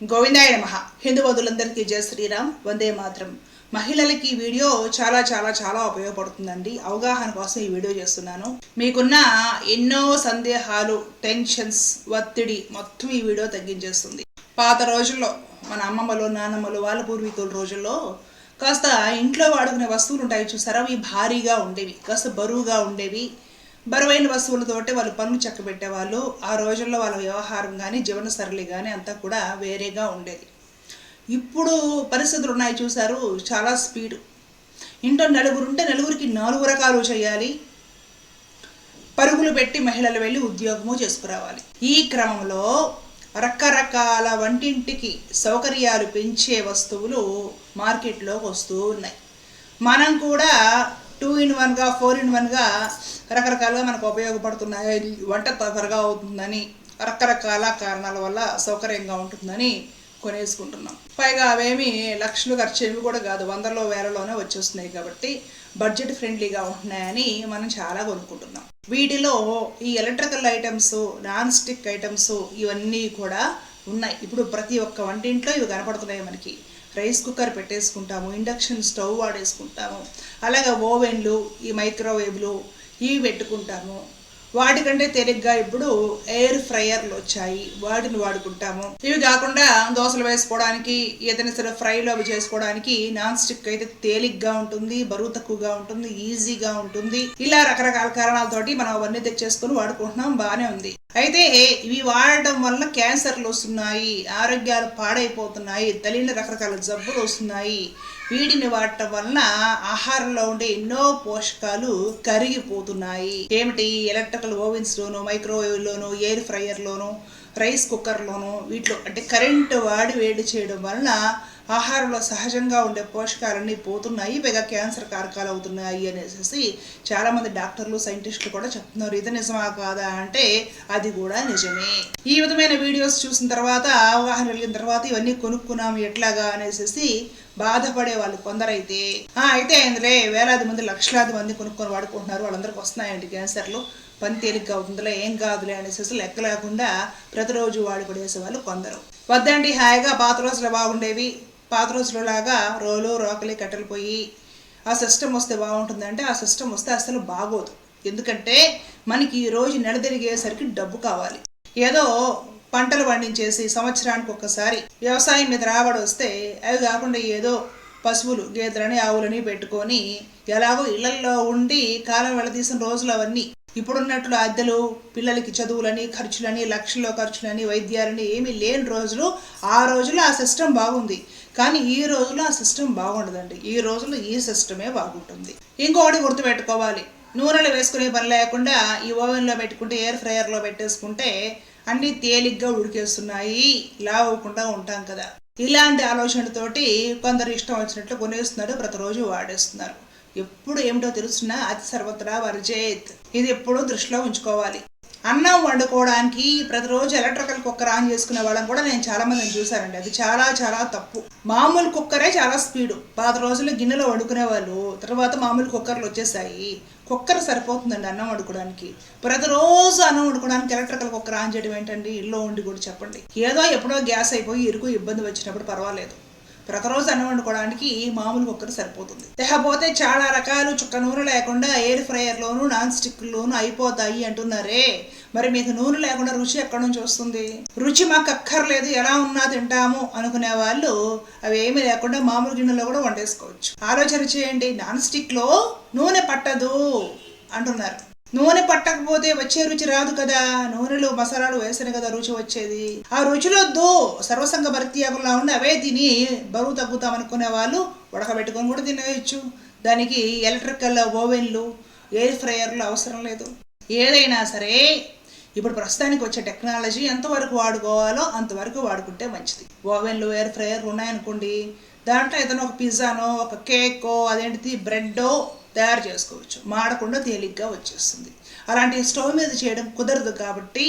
గోవిందాయ నమ. హిందూ వధులందరికీ జయ శ్రీరామ్. వందే మాత్రం. మహిళలకి ఈ వీడియో చాలా చాలా చాలా ఉపయోగపడుతుందండి. అవగాహన కోసం ఈ వీడియో చేస్తున్నాను. మీకున్న ఎన్నో సందేహాలు టెన్షన్స్ ఒత్తిడి మొత్తం ఈ వీడియో తగ్గించేస్తుంది. పాత రోజుల్లో మన అమ్మమ్మలు నాన్నమ్మలు వాళ్ళ పూర్వీకుల రోజుల్లో కాస్త ఇంట్లో వాడుకునే వస్తువులు ఉంటాయి చూసారా? అవి భారీగా ఉండేవి. కాస్త బరువుగా ఉండేవి. బరువైన వస్తువులతోటి వాళ్ళు పనులు చక్కబెట్టేవాళ్ళు. ఆ రోజుల్లో వాళ్ళ వ్యవహారం కానీ జీవన సరళి కానీ అంతా కూడా వేరేగా ఉండేది. ఇప్పుడు పరిస్థితులు ఉన్నాయి చూశారు చాలా స్పీడు. ఇంట్లో నలుగురు ఉంటే నలుగురికి నాలుగు రకాలు చేయాలి. పరుగులు పెట్టి మహిళలు వెళ్ళి ఉద్యోగము చేసుకురావాలి. ఈ క్రమంలో రకరకాల వంటింటికి సౌకర్యాలు పెంచే వస్తువులు మార్కెట్లోకి వస్తూ ఉన్నాయి. మనం కూడా టూ ఇన్ వన్గా ఫోర్ ఇన్ వన్గా రకరకాలుగా మనకు ఉపయోగపడుతున్నాయి. వంట త్వరగా అవుతుందని రకరకాల కారణాల వల్ల సౌకర్యంగా ఉంటుందని కొనేసుకుంటున్నాం. పైగా అవేమి లక్షలు ఖర్చేవి కూడా కాదు. వందలో వేలలోనే వచ్చేస్తున్నాయి కాబట్టి బడ్జెట్ ఫ్రెండ్లీగా ఉంటున్నాయని మనం చాలా కొనుక్కుంటున్నాం. వీటిలో ఈ electrical items non stick items ఇవన్నీ కూడా ఉన్నాయి. ఇప్పుడు ప్రతి ఒక్క వంటింట్లో ఇవి కనపడుతున్నాయి మనకి. రైస్ కుక్కర్ పెట్టేసుకుంటాము ఇండక్షన్ స్టవ్ వాడేసుకుంటాము అలాగే ఓవెన్లు ఈ మైక్రోవేవ్లు ఇవి పెట్టుకుంటాము. వాటికంటే తేలిగ్గా ఇప్పుడు ఎయిర్ ఫ్రైయర్లు వచ్చాయి వాటిని వాడుకుంటాము. ఇవి కాకుండా దోశలు వేసుకోవడానికి ఏదైనా సరే ఫ్రైలు అవి చేసుకోవడానికి నాన్ స్టిక్ అయితే తేలిగ్గా ఉంటుంది బరువు తక్కువగా ఉంటుంది ఈజీగా ఉంటుంది. ఇలా రకరకాల కారణాలతోటి మనం అవన్నీ తెచ్చేసుకుని వాడుకుంటున్నాం బాగానే ఉంది. అయితే ఇవి వాడడం వల్ల క్యాన్సర్లు వస్తున్నాయి ఆరోగ్యాలు పాడైపోతున్నాయి తల్లిన రకరకాల జబ్బులు వస్తున్నాయి. వీటిని వాడటం వలన ఆహారంలో ఉండే ఎన్నో పోషకాలు కరిగిపోతున్నాయి. ఏమిటి? ఎలక్ట్రికల్ ఓవెన్స్లోను మైక్రోవేవ్లోను ఎయిర్ ఫ్రైయర్లోను రైస్ కుక్కర్లోను వీటిలో అంటే కరెంటు వాడి వేడి చేయడం వలన ఆహారంలో సహజంగా ఉండే పోషకాలన్నీ పోతున్నాయి పైగా క్యాన్సర్ కారకాలు అవుతున్నాయి అనేసి చాలామంది డాక్టర్లు సైంటిస్టులు కూడా చెప్తున్నారు. ఇది నిజమా కాదా అంటే అది కూడా నిజమే. ఈ విధమైన వీడియోస్ చూసిన తర్వాత అవగాహన కలిగిన తర్వాత ఇవన్నీ కొనుక్కున్నాము ఎట్లాగా అనేసి బాధపడే వాళ్ళు కొందరైతే. "ఆ, అయితే అయిందిలే వేలాది మంది లక్షలాది మంది కొనుక్కొని వాడుకుంటున్నారు. వాళ్ళందరికీ వస్తున్నాయండి క్యాన్సర్లు. పని తేలిగ్గా అవుతుందిలే ఏం కాదులే అనేసి లెక్క లేకుండా ప్రతిరోజు వాడుపడేసే వాళ్ళు కొందరు. వద్దండి హాయిగా పాత రోజులు బాగుండేవి. పాత రోజులలాగా రోలు రోకలి కట్టెలు పోయి ఆ సిస్టమ్ వస్తే బాగుంటుంది అంటే ఆ సిస్టమ్ వస్తే అసలు బాగోదు. ఎందుకంటే మనకి ఈ రోజు నెలదిరిగేసరికి డబ్బు కావాలి. ఏదో పంటలు పండించేసి సంవత్సరానికి ఒక్కసారి వ్యవసాయం మీద రాబడి వస్తే అవి కాకుండా ఏదో పశువులు గేదెలని ఆవులని పెట్టుకొని ఎలాగో ఇళ్ళల్లో ఉండి కాలం వెళ్ళదీసిన రోజులు అవన్నీ ఇప్పుడున్నట్లు అద్దెలు పిల్లలకి చదువులని ఖర్చులని లక్షల్లో ఖర్చులని వైద్యాలని ఏమీ లేని రోజులు ఆ రోజులు ఆ సిస్టమ్ బాగుంది. కానీ ఈ రోజుల్లో ఆ సిస్టమ్ బాగుండదండి. ఈ రోజుల్లో ఈ సిస్టమే బాగుంటుంది. ఇంకొకటి గుర్తుపెట్టుకోవాలి. నూనెలు వేసుకునే పని లేకుండా ఈ ఓవెన్లో పెట్టుకుంటే ఎయిర్ ఫ్రయర్లో పెట్టేసుకుంటే అన్నీ తేలిగ్గా ఉడికేస్తున్నాయి. లావకుండా ఉంటాం కదా. ఇలాంటి ఆలోచనతోటి కొందరు ఇష్టం వచ్చినట్లు కొనేస్తున్నారు ప్రతిరోజు వాడేస్తున్నారు. ఎప్పుడు ఏమిటో తెలుస్తున్నా అతి సర్వత్రా వర్జేత్. ఇది ఎప్పుడూ దృష్టిలో ఉంచుకోవాలి. అన్నం వండుకోవడానికి ప్రతిరోజు ఎలక్ట్రికల్ కుక్కర్ ఆన్ చేసుకునే వాళ్ళని కూడా నేను చాలా మందిని చూశానండి. అది చాలా చాలా తప్పు. మామూలు కుక్కరే చాలా స్పీడు. పాత రోజుల్లో గిన్నెలో వండుకునే వాళ్ళు తర్వాత మామూలు కుక్కర్లు వచ్చేసాయి. కుక్కర్ సరిపోతుందండి అన్నం వండుకోవడానికి. ప్రతిరోజు అన్నం వండుకోవడానికి ఎలక్ట్రికల్ కుక్కర్ ఆన్ చేయడం ఏంటండి? ఇల్లు ఉండి కూడా చెప్పండి. ఏదో ఎప్పుడో గ్యాస్ అయిపోయి ఇరుకు ఇబ్బంది వచ్చినప్పుడు పర్వాలేదు. ప్రతిరోజు అన్నం వండుకోవడానికి మామూలు కుక్కర్ సరిపోతుంది. లేకపోతే చాలా రకాలు చుక్క నూనె లేకుండా ఎయిర్ ఫ్రైయర్లోను నాన్ స్టిక్లోను అయిపోతాయి అంటున్నారే. మరి మీకు నూనె లేకుండా రుచి ఎక్కడి నుంచి వస్తుంది? రుచి మాకు అక్కర్లేదు ఎలా ఉన్నా తింటాము అనుకునే వాళ్ళు అవి ఏమీ లేకుండా మామూలు గిన్నెలో కూడా వండేసుకోవచ్చు. ఆలోచన చేయండి నాన్ స్టిక్లో నూనె పట్టదు అంటున్నారు. నూనె పట్టకపోతే వచ్చే రుచి రాదు కదా. నూనెలు మసాలాలు వేసిన కదా రుచి వచ్చేది. ఆ రుచిలొద్దు సర్వసంగ భర్తీయాగులా ఉండి అవే తిని బరువు తగ్గుతామనుకునే వాళ్ళు ఉడకబెట్టుకొని కూడా తినేయచ్చు దానికి ఎలక్ట్రికల్ ఓవెన్లు ఎయిర్ ఫ్రైయర్లు అవసరం లేదు. ఏదైనా సరే ఇప్పుడు ప్రస్తుతానికి వచ్చే టెక్నాలజీ ఎంతవరకు వాడుకోవాలో అంతవరకు వాడుకుంటే మంచిది. ఓవెన్లు ఎయిర్ ఫ్రయర్లు ఉన్నాయనుకోండి దాంట్లో ఏదైనా ఒక పిజ్జానో ఒక కేకో అదేంటిది బ్రెడ్డో తయారు చేసుకోవచ్చు. మాడకుండా తేలిగ్గా వచ్చేస్తుంది. అలాంటి స్టవ్ మీద చేయడం కుదరదు కాబట్టి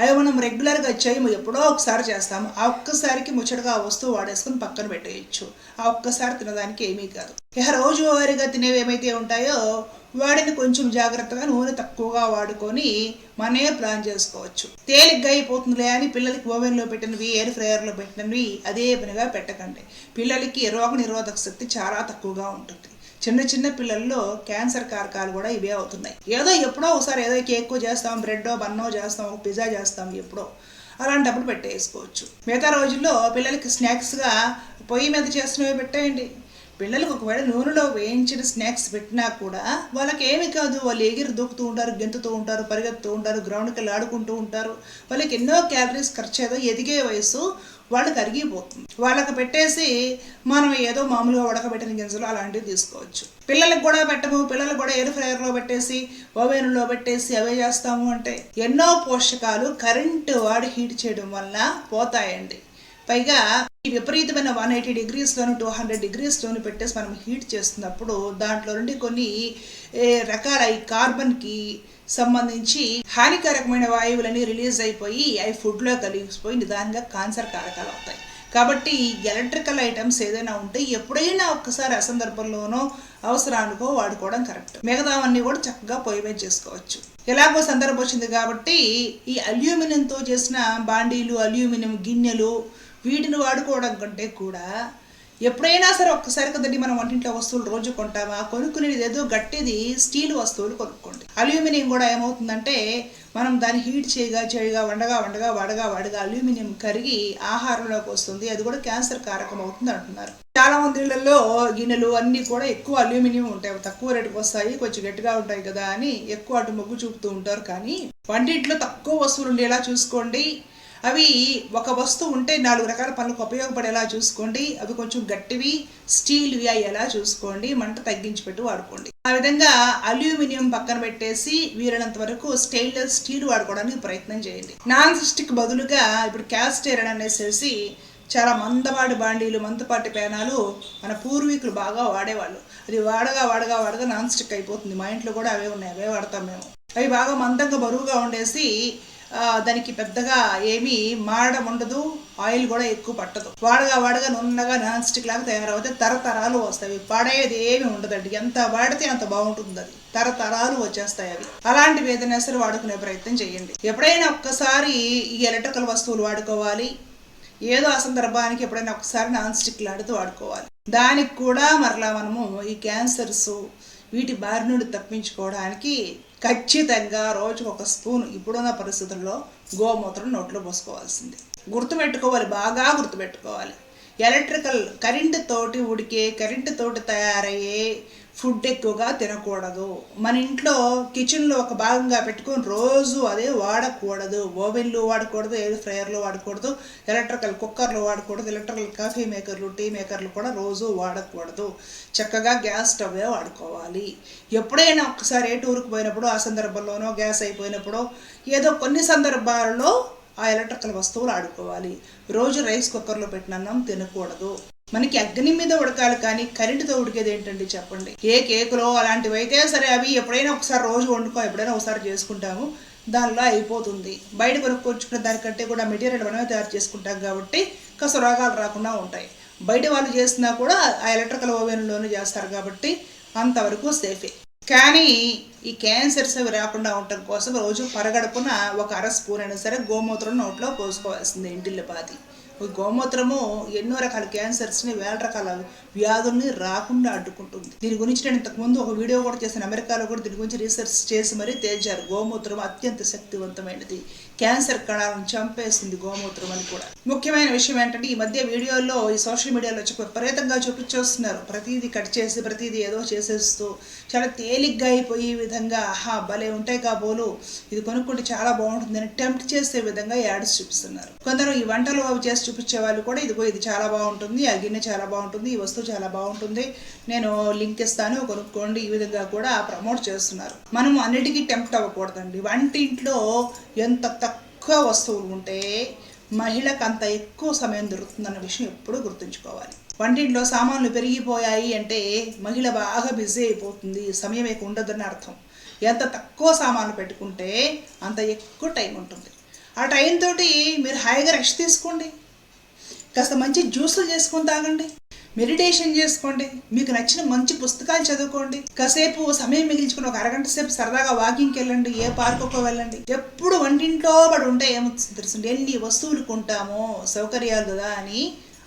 అవి మనం రెగ్యులర్గా చేయము. ఎప్పుడో ఒకసారి చేస్తాము. ఆ ఒక్కసారికి ముచ్చటగా ఆ వస్తువు వాడేసుకుని పక్కన పెట్టేయచ్చు. ఆ ఒక్కసారి తినడానికి ఏమీ కాదు. ఇక రోజువారీగా తినేవి ఏమైతే ఉంటాయో వాడిని కొంచెం జాగ్రత్తగా నూనె తక్కువగా వాడుకొని మనమే ప్లాన్ చేసుకోవచ్చు. తేలిగ్గా అయిపోతుందిలే అని పిల్లలకి ఓవెన్లో పెట్టినవి ఎయిర్ ఫ్రయర్లో పెట్టినవి అదే పనిగా పెట్టకండి. పిల్లలకి రోగ నిరోధక శక్తి చాలా తక్కువగా ఉంటుంది. చిన్న చిన్న పిల్లల్లో క్యాన్సర్ కారకాలు కూడా ఇవే అవుతున్నాయి. ఏదో ఎప్పుడో ఒకసారి ఏదో కేక్ చేస్తాం బ్రెడ్ బన్నో చేస్తాం ఒక పిజ్జా చేస్తాం ఎప్పుడో. అలాంటప్పుడు పెట్టేసుకోవచ్చు. మిగతా రోజుల్లో పిల్లలకి స్నాక్స్గా పొయ్యి మీద చేసినవి పెట్టేయండి. పిల్లలకు ఒకవేళ నూనెలో వేయించిన స్నాక్స్ పెట్టినా కూడా వాళ్ళకి ఏమి కాదు. వాళ్ళు ఎగిరి దూకుతూ ఉంటారు గెంతుతూ ఉంటారు పరిగెత్తుతూ ఉంటారు గ్రౌండ్కి వెళ్ళి ఆడుకుంటూ ఉంటారు. వాళ్ళకి ఎన్నో క్యాలరీస్ ఖర్చు ఏదో ఎదిగే వయసు వాళ్ళకి అరిగిపోతుంది. వాళ్ళకి పెట్టేసి మనం ఏదో మామూలుగా ఉడకబెట్టిన గింజలు అలాంటివి తీసుకోవచ్చు. పిల్లలకు కూడా పెట్టము. పిల్లలకు కూడా ఎయిర్ ఫ్రైయర్లో పెట్టేసి ఓవెన్లో పెట్టేసి అవే చేస్తాము అంటే ఎన్నో పోషకాలు కరెంటు వాడి హీట్ చేయడం వల్ల పోతాయండి. పైగా ఈ విపరీతమైన వన్ ఎయిటీ డిగ్రీస్లోను టూ హండ్రెడ్ డిగ్రీస్లోను పెట్టేసి మనం హీట్ చేస్తున్నప్పుడు దాంట్లో నుండి కొన్ని రకాల ఈ కార్బన్కి సంబంధించి హానికారకమైన వాయువులని రిలీజ్ అయిపోయి అవి ఫుడ్లో కలిగిపోయి నిదానంగా క్యాన్సర్ కారకాలు అవుతాయి. కాబట్టి ఎలక్ట్రికల్ ఐటమ్స్ ఏదైనా ఉంటే ఎప్పుడైనా ఒక్కసారి అసందర్భంలోనో అవసరానికో వాడుకోవడం కరెక్ట్ మిగతావన్నీ కూడా చక్కగా పొయ్యి మీద చేసుకోవచ్చు. ఎలాగో సందర్భం వచ్చింది కాబట్టి ఈ అల్యూమినియంతో చేసిన బాండీలు అల్యూమినియం గిన్నెలు వీటిని వాడుకోవడం కంటే కూడా ఎప్పుడైనా సరే ఒక్కసారి కదండి మనం వంటింట్లో వస్తువులు రోజు కొంటామా? కొనుక్కునేది ఏదో గట్టిది స్టీల్ వస్తువులు కొనుక్కోండి. అల్యూమినియం కూడా ఏమవుతుందంటే మనం దాన్ని హీట్ చేయగా చేయగా వండగా వండగా వాడగా వాడగా అల్యూమినియం కరిగి ఆహారంలోకి వస్తుంది. అది కూడా క్యాన్సర్ కారకం అవుతుంది అంటున్నారు. చాలా మంది ఇళ్ళలో గిన్నెలు అన్నీ కూడా ఎక్కువ అల్యూమినియం ఉంటాయి. తక్కువ రేటుకి వస్తాయి కొంచెం గట్టిగా ఉంటాయి కదా అని ఎక్కువ అటు మొగ్గు చూపుతూ ఉంటారు. కానీ వంటింట్లో తక్కువ వస్తువులు ఉండేలా చూసుకోండి. అవి ఒక వస్తువు ఉంటే నాలుగు రకాల పనులకు ఉపయోగపడేలా చూసుకోండి. అవి కొంచెం గట్టివి స్టీల్వి అయ్యేలా చూసుకోండి. మంట తగ్గించి పెట్టి వాడుకోండి. ఆ విధంగా అల్యూమినియం పక్కన పెట్టేసి వీలైనంత వరకు స్టెయిన్లెస్ స్టీల్ వాడుకోవడానికి ప్రయత్నం చేయండి. నాన్ స్టిక్ బదులుగా ఇప్పుడు క్యాస్ట్ ఐరన్ అనేసేసి చాలా మందపాటి బాండీలు మందపాటి పేనాలు మన పూర్వీకులు బాగా వాడేవాళ్ళు. అది వాడగా వాడగా వాడగా నాన్ స్టిక్ అయిపోతుంది. మా ఇంట్లో కూడా అవే ఉన్నాయి. అవే వాడతాం మేము. అవి బాగా మందంగా బరువుగా ఉండేసి దానికి పెద్దగా ఏమీ మాడడం ఉండదు ఆయిల్ కూడా ఎక్కువ పట్టదు. వాడగా వాడగా నున్నగా నాన్ స్టిక్ లాగా తయారవుతే తరతరాలు వస్తాయి. పడేది ఏమి ఉండదండి. ఎంత వాడితే అంత బాగుంటుంది అది. తరతరాలు వచ్చేస్తాయి అవి. అలాంటివి ఏదైనా సరే వాడుకునే ప్రయత్నం చేయండి. ఎప్పుడైనా ఒక్కసారి ఈ ఎలక్ట్రికల్ వస్తువులు వాడుకోవాలి. ఏదో ఆ సందర్భానికి ఎప్పుడైనా ఒకసారి నాన్ స్టిక్ లాడుతూ వాడుకోవాలి. దానికి కూడా మరలా మనము ఈ క్యాన్సర్స్ వీటి బారి నుండి తప్పించుకోవడానికి ఖచ్చితంగా రోజుకు ఒక స్పూన్ ఇప్పుడున్న పరిస్థితుల్లో గోమూత్రం నోట్లో పోసుకోవాల్సింది. గుర్తుపెట్టుకోవాలి బాగా గుర్తుపెట్టుకోవాలి. ఎలక్ట్రికల్ కరెంటు తోటి ఉడికే కరెంటు తోటి తయారయ్యే ఫుడ్ ఎక్కువగా తినకూడదు. మన ఇంట్లో కిచెన్లో ఒక భాగంగా పెట్టుకొని రోజు అదే వాడకూడదు. ఓవెన్లు వాడకూడదు ఎయిర్ ఫ్రైయర్లు వాడకూడదు ఎలక్ట్రికల్ కుక్కర్లు వాడకూడదు ఎలక్ట్రికల్ కాఫీ మేకర్లు టీ మేకర్లు కూడా రోజు వాడకూడదు. చక్కగా గ్యాస్ స్టవ్వే వాడుకోవాలి. ఎప్పుడైనా ఒక్కసారి ఏ టూర్కి పోయినప్పుడు ఆ సందర్భంలోనో గ్యాస్ అయిపోయినప్పుడు ఏదో కొన్ని సందర్భాలలో ఆ ఎలక్ట్రికల్ వస్తువులు ఆడుకోవాలి. రోజు రైస్ కుక్కర్లో పెట్టిన అన్నం తినకూడదు. మనకి అగ్ని మీద ఉడకాలి కానీ కరెంటుతో ఉడికేది ఏంటండి చెప్పండి? ఏ కేకులో అలాంటివి అయితే సరే అవి ఎప్పుడైనా ఒకసారి రోజు వండుకో ఎప్పుడైనా ఒకసారి చేసుకుంటాము. దానిలో అయిపోతుంది. బయట కొనుక్కొచ్చుకున్న దానికంటే కూడా మెటీరియల్ మనమే తయారు చేసుకుంటాం కాబట్టి కాస్త రోగాలు రాకుండా ఉంటాయి. బయట వాళ్ళు చేసినా కూడా ఆ ఎలక్ట్రికల్ ఓవెన్లోనే చేస్తారు కాబట్టి అంతవరకు సేఫే. కానీ ఈ క్యాన్సర్స్ అవి రాకుండా ఉండటం కోసం రోజు పరగడుపున ఒక అర స్పూన్ అయినా సరే గోమూత్రం నోట్లో పోసుకోవాల్సిందే ఇంటిల్లిపాతి ఈ గోమూత్రము ఎన్నో రకాల క్యాన్సర్స్ని వేల రకాల వ్యాధుల్ని రాకుండా అడ్డుకుంటుంది. దీని గురించి నేను ఇంతకుముందు ఒక వీడియో కూడా చేసిన అమెరికాలో కూడా దీని గురించి రీసెర్చ్ చేసి మరీ తేల్చారు. గోమూత్రం అత్యంత శక్తివంతమైనది. క్యాన్సర్ కణాలను చంపేస్తుంది గోమూత్రం అని కూడా. ముఖ్యమైన విషయం ఏంటంటే ఈ మధ్య వీడియోల్లో ఈ సోషల్ మీడియాలో విపరీతంగా చూపించేస్తున్నారు. ప్రతిదీ కట్ చేసి ప్రతిదీ ఏదో చేసేస్తూ చాలా తేలిగ్గా అయిపోయే విధంగా ఆహా భలే ఉంటాయి కాబోలు ఇది కొనుక్కుంటే చాలా బాగుంటుంది అని టెంప్ట్ చేసే విధంగా యాడ్స్ చూపిస్తున్నారు. కొందరు ఈ వంటలు అవి చేసి చూపించే వాళ్ళు కూడా ఇదిగో ఇది చాలా బాగుంటుంది ఆ గిన్నె చాలా బాగుంటుంది ఈ వస్తువు చాలా బాగుంటుంది నేను లింక్ ఇస్తాను కొనుక్కోండి ఈ విధంగా కూడా ప్రమోట్ చేస్తున్నారు. మనం అన్నిటికీ టెంప్ట్ అవ్వకూడదండి. వంటింట్లో ఎంత ఎక్కువ వస్తువులు ఉంటే మహిళకు అంత ఎక్కువ సమయం దొరుకుతుందన్న విషయం ఎప్పుడూ గుర్తుంచుకోవాలి. వంటింట్లో సామాన్లు పెరిగిపోయాయి అంటే మహిళ బాగా బిజీ అయిపోతుంది సమయం ఎక్కువ ఉండదని అర్థం. ఎంత తక్కువ సామాన్లు పెట్టుకుంటే అంత ఎక్కువ టైం ఉంటుంది. ఆ టైం తోటి మీరు హాయిగా రెస్ట్ తీసుకోండి. కాస్త మంచి జ్యూసులు చేసుకొని తాగండి. మెడిటేషన్ చేసుకోండి. మీకు నచ్చిన మంచి పుస్తకాలు చదువుకోండి. కాసేపు సమయం మిగిల్చుకుని ఒక అరగంట సేపు సరదాగా వాకింగ్కి వెళ్ళండి ఏ పార్కుకో వెళ్ళండి. ఎప్పుడు వంటింట్లో పడి ఉంటే ఏమో తెలుసు. ఎన్ని వస్తువులు కొంటామో సౌకర్యాలు కదా అని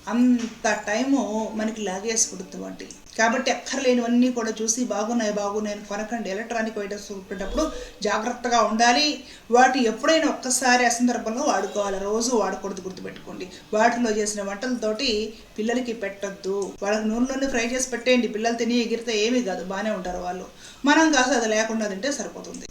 అంత టైము మనకి లాగేసుకుంటుంది వంటి. కాబట్టి అక్కర్లేనివన్నీ కూడా చూసి బాగున్నాయి బాగున్నాయని కొనకండి. ఎలక్ట్రానిక్ ఐటమ్స్ కొనేటప్పుడు జాగ్రత్తగా ఉండాలి. వాటి ఎప్పుడైనా ఒక్కసారి ఆ సందర్భంలో వాడుకోవాలి. రోజు వాడకూడదు గుర్తుపెట్టుకోండి. వాటిలో చేసిన వంటలతోటి పిల్లలకి పెట్టద్దు. వాళ్ళకి నూనెలోనే ఫ్రై చేసి పెట్టేయండి. పిల్లలు తిని ఎగిరితే ఏమీ కాదు. బాగానే ఉంటారు వాళ్ళు. మనం కాస్త అది లేకుండా తింటే సరిపోతుంది.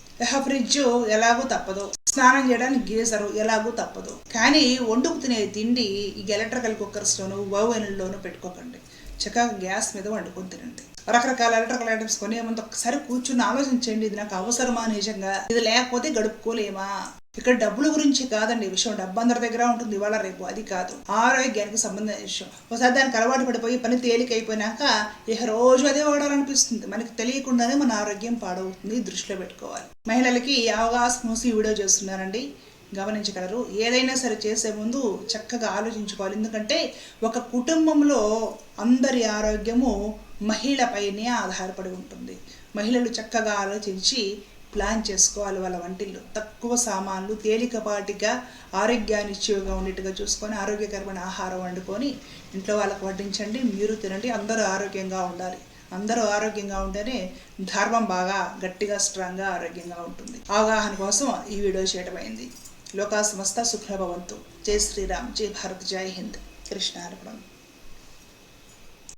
ఫ్రిడ్జ్ ఎలాగో తప్పదు. స్నానం చేయడానికి గీజరు ఎలాగూ తప్పదు. కానీ వండుకు తినే తిండి ఈ ఎలక్ట్రికల్ కుక్కర్స్లోను ఓవెన్లలోనూ పెట్టుకోకండి. చక్కగా గ్యాస్ మీద వండుకొని తినండి. రకరకాల ఎలక్ట్రికల్ ఐటమ్స్ కొనే ముందు కూర్చుని ఆలోచించండి ఇది నాకు అవసరమా నిజంగా? ఇది లేకపోతే గడుపుకోలేమా? ఇక్కడ డబ్బుల గురించి కాదండి ఈ విషయం. డబ్బు అందరి దగ్గర ఉంటుంది ఇవాళ రేపు అది కాదు. ఆరోగ్యానికి సంబంధించిన విషయం. ఒకసారి దానికి అలవాటు పడిపోయి పని తేలిక అయిపోయినాక ఇక రోజు అదే వాడాలనిపిస్తుంది. మనకి తెలియకుండానే మన ఆరోగ్యం పాడవుతుంది దృష్టిలో పెట్టుకోవాలి. మహిళలకి అవకాశం మూసి వీడియో చేస్తున్నానండి. గమనించగలరు. ఏదైనా సరే చేసే ముందు చక్కగా ఆలోచించుకోవాలి. ఎందుకంటే ఒక కుటుంబంలో అందరి ఆరోగ్యము మహిళపైనే ఆధారపడి ఉంటుంది. మహిళలు చక్కగా ఆలోచించి ప్లాన్ చేసుకోవాలి వాళ్ళ వంటిల్లో. తక్కువ సామాన్లు తేలికపాటిగా ఆరోగ్యాన్ని ఇచ్చేవిగా ఉండేట్టుగా చూసుకొని ఆరోగ్యకరమైన ఆహారం వండుకొని ఇంట్లో వాళ్ళకు వడ్డించండి మీరు తినండి అందరూ ఆరోగ్యంగా ఉండాలి. అందరూ ఆరోగ్యంగా ఉంటేనే ధర్మం బాగా గట్టిగా స్ట్రాంగ్గా ఆరోగ్యంగా ఉంటుంది. అవగాహన కోసం ఈ వీడియో చేయడం అయింది లోకా సమస్త సుఖభవంతు. జై శ్రీరామ్. జై భారత్. జై హింద్. కృష్ణార్పణం.